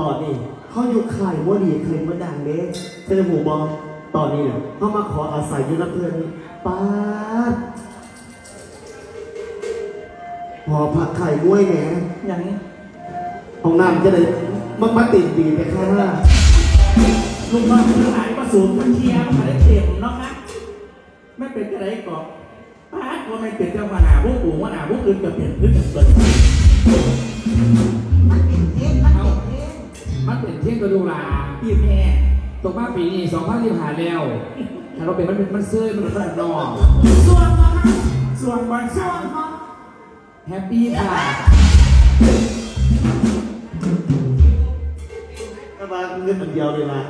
ตอนนี้เขาอยู่ไข่ว่าดีไข่ว่าดังเด้เจอหมู่บอตอนนี้เนี่ยเขามาขออาศัยอยู่นะเพื่อนป้าดหอผักไข่ม้วยแหมอย่างห้องน้ำจะได้มันมาติดดีไปค่ะลูกน้องทั้งหลายมาสูงมันเทียมมาได้เต็มเนาะนะไม่เป็นกระไรก่อนป้าดว่าไม่เป็นเจ้ามาหนาพวกปู่ว่าหนาพวกอื่นก็เปลี่ยนพื้นกันเปิดมั ลาพี่แม่ตกมาปีนี้สองพันที่ผ่านแล้ว ถ้าเราเป็นมันเป็นมันเสื้อมันเป็นมันนอก ส่วนมาให้ส่วนบางส่ช่ววนงมาแฮปปี้ค่ะถ้ามาเงินมันเดียวเลยนะ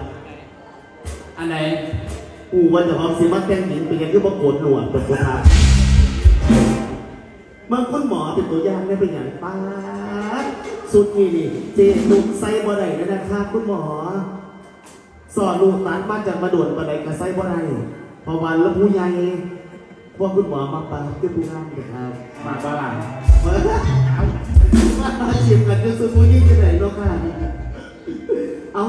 อันไหนกูว่าจะเอาซีมาแต่งหญิงเป็นยังคือประกวดหนวดเป็นตัวทาบางคนหมอเป็นตัวอย่างได้เป็นอย่างป้าดสุดนี่นี่เจลูกไส้บ่ได้เลยนะคะคุณหมอ สอนลูกหลานมาจากมาด่วนบ่ได้กับไส้บ่ได้เพราะวันแล้วผู้ใหญ่พวกคุณหมอมาปาคือผู้งามนะครับมาบ้านมามาชิมกันจนสุดผู้ยิ่งจะไหนเนาะค่ะ เอา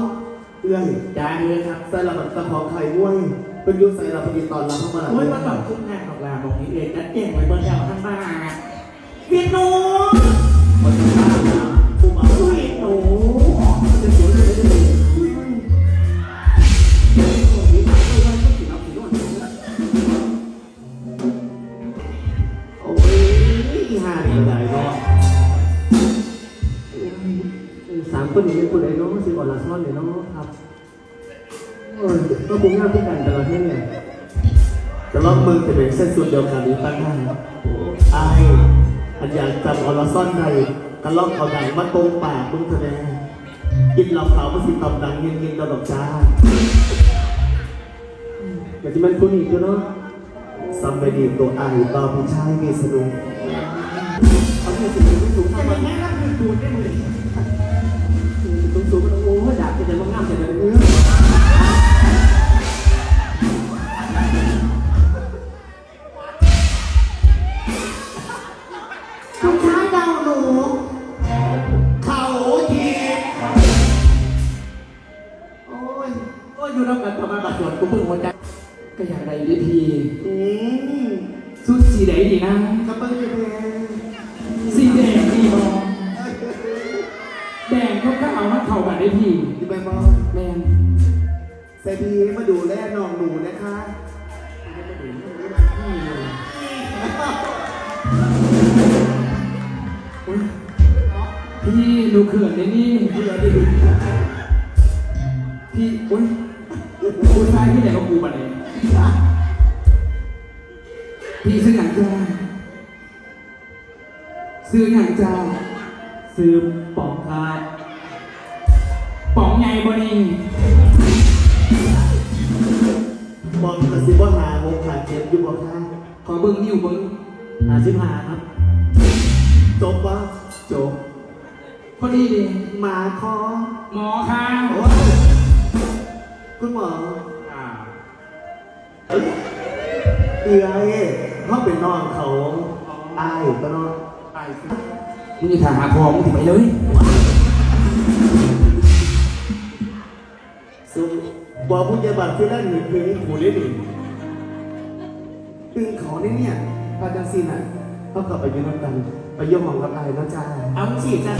เอื้อยจ่ายเลยครับใส่ระเบิดตะของไข่บ้วยเป็นยุคใส่ระเบิดตอนรับเข้ามาหลัง โอ้ยมันต้องขึ้นหน้าของลาบอกนี้เองจัดแจ้งไว้เบอร์เจ้าท่านบ้าน คนนี้เป็นคนใดเนาะสิอ่อนละซ่อนเลยเนาะครับเออก็บุ้งงามที่กันแต่ละที่เนี่ยจะลองมือจะเป็นเส้นส่วนเดียวกันหรือตั้งห้างโอ้ไอายอันอยากจำอ่อนละซ่อนใดกันลองเขาดังมาตรงปากมึงแสดงกินเหล้าขาวมาสิตอบดังเย็นๆตลอดจ้าอยากจะเป็นคนอีกเนาะซัมไปดีตัวไอต่อผู้ชายมีสนุก เอาที่สูงสูงทำในมันนี้ก็คือดูได้เลยสูงสูงมันโอ้ยดาบจะได้มางามจะได้เนื้อผู้ชายดาหนูเขาทีโอ้ยก็อยู่รับกันประมบัดจวนกูเพิ่งหัวใจก็อยากได้ดีพีอืมชุดสีไหนดีนะกระเป๋าจะแพง ได้พีดีไปบอแมนใส่ดีมาดูแลน้องหนูนะคะอุ๊ยพี่หนูเขื่อนในนี่เพื่อดีพี่อุ้ยกูชายที่ไหนก็กูบัดนี้พี่ซื้อหนังจ้าซื้อหนังจ้าซื้อปองคาดป๋องให ญ่บนี่ปองกระซิบว่าหาหกขาเจ็บอยู่บ่ค่ะขอเบิ้งนิ้วเบิ้งหาสิบหาครับ จบวะจบพอดีดีหมาคอหมอค่ะโอ้ยคุณหมออ่าเอ้ยเอือยเขาเป็นน้องเขาอายก็น้องไปสิมึงจะถ่ายหาพอมึงถึงไปเลย บอกผู้ใหญ่บัตรที่แรกหนึ่งคืนนี้ผูเล่นหนึ่งตึงเขาเนี่ยเนี่ยปาจังซีน่ะเขากลับไปยืนรัำกัน ไปย่อมมองรับอายนะจ้าเอาฉีดจ้า